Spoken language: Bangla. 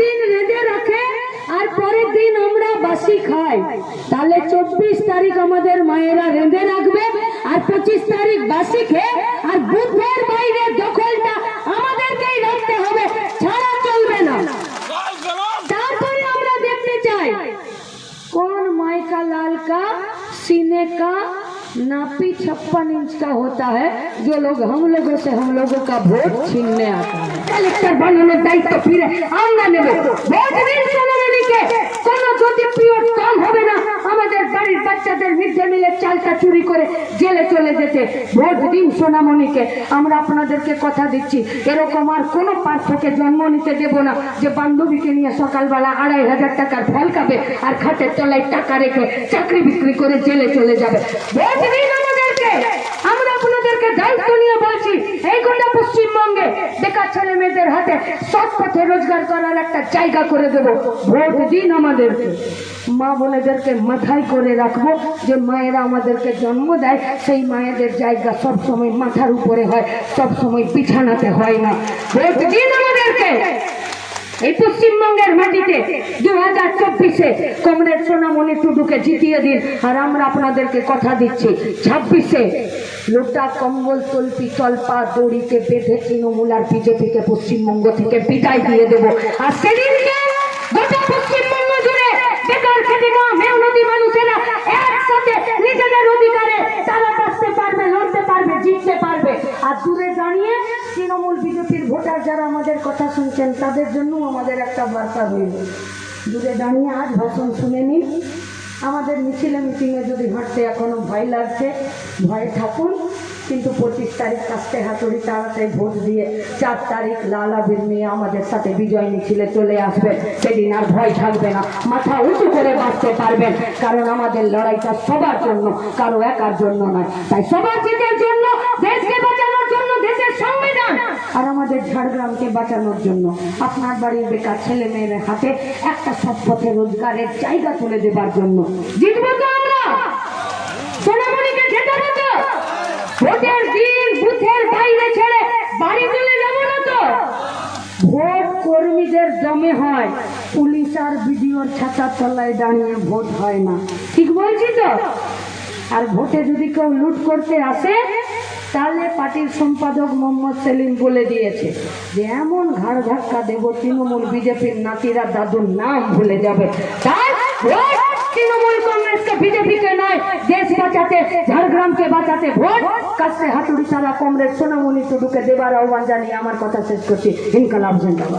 দিন রেঁধে রাখে আর পরের দিন আমরা বাসি খাই। তাহলে চব্বিশ তারিখ আমাদের মায়েরা রেঁধে রাখবে আর পঁচিশ তারিখ বাসি খেয়ে আর বুধবার বাইরে দখলটা আমাদেরকেই রাখতে হবে, ছাড়া চলবে না। তারপরে আমরা দেখতে চাই, কোন মাইকা লাল কা সিনে नापी छप्पन इंच का होता है, जो लोग हम लोगों से हम लोगों का वोट छीनने आता है। कलेक्टर बनने लोग दायित्व फिर आँगन में वोट के। বাচ্চাদের মিড ডে মিলের চালটা চুরি করে জেলে চলে যেতে। ভোট দিন, সোনামণিকে। আমরা আপনাদেরকে কথা দিচ্ছি, এরকম আর কোনো পার্থকে জন্ম নিতে দেব না যে বান্ধবীকে নিয়ে সকালবেলা আড়াই হাজার টাকার ফল খাবে আর খাটের তলায় টাকা রেখে চাকরি বিক্রি করে জেলে চলে যাবে। ভোট দিন আমাদেরকে! আমরা আপনাদেরকে দায়িত্ব নিয়ে বলছি এই গোটা পশ্চিমবঙ্গে বেকার ছেলে মেয়েদের হাতে সৎ পথে রোজগার করার একটা জায়গা করে দেবো। ভোট দিন আমাদেরকে। মা বোনেদেরকে মাথায় করে রাখব যে মায়েরা আমাদেরকে জন্ম দেয়, সেই মায়েদের জায়গা সবসময় মাথার উপরে হয়, সবসময় বিছানাতে হয় না। ভোট দিন এই পশ্চিমবঙ্গের মাটিতে দু হাজার চব্বিশে কমরেড সোনামণি টুডুকে জিতিয়ে দিন। আর আমরা আপনাদেরকে কথা দিচ্ছি, ছাব্বিশে লোটা কম্বল তল্পি তল্পা দড়িতে বেঁধে তৃণমূল আর বিজেপিকে পশ্চিমবঙ্গ থেকে বিদায় দিয়ে দেব। আর সেদিনকে গোটা পশ্চিমবঙ্গ জুড়ে বেকার খেটে খাওয়া মেহনতি মানুষেরা আর দূরে দাঁড়িয়ে তৃণমূল বিজেপির ভোটার যারা আমাদের কথা শুনছেন, তাদের জন্য আমাদের একটা বার্তা রইল। দূরে দাঁড়িয়ে আজ ভাষণ শুনে নিন। আমাদের মিছিলে মিটিংয়ে যদি হাঁটতে এখনও ভয় লাগছে, ভয়ে থাকুন। কিন্তু পঁচিশ তারিখ কাস্তে হাতুড়ি তাড়াতাড়ি ভোট দিয়ে চার তারিখ লাল নিয়ে আমাদের সাথে বিজয় মিছিলে চলে আসবেন। সেদিন আর ভয় থাকবে না। মাথা উঁচু করে বাঁচতে পারবেন। কারণ আমাদের লড়াইটা সবার জন্য, কারও একার জন্য নয়। তাই সবার জন্য আর আমাদের ঝাড়গ্রামকে বাঁচানোর জন্য আপনার বাড়ির বেকার ছেলে মেয়ের হাতে একটা সৎ পথে রোজগারের জায়গা তুলে দেবার জন্য। ছেড়ে বাড়ি না তো! ভোট কর্মীদের জমে হয়, পুলিশ আর ভোট হয় না। ঠিক বলছি তো? আর ভোটে যদি কেউ লুট করতে আসে তাহলে পার্টির সম্পাদক মোহাম্মদ সেলিম বলে দিয়েছে যে এমন ঘাড় ধাক্কা দেব তৃণমূল বিজেপির নাতিরা দাদুর নাম ভুলে যাবে। তৃণমূল কংগ্রেসকে, বিজেপিকে নয়, দেশ বাঁচাতে, ঝাড়গ্রামকে বাঁচাতে ভোট। কাছে হাতুড়ি ছাড়া কংগ্রেস সোনামণি টুডুকে দেবার আহ্বান জানিয়ে আমার কথা শেষ করছি। ইনকালাব, জিন্দাবাদ।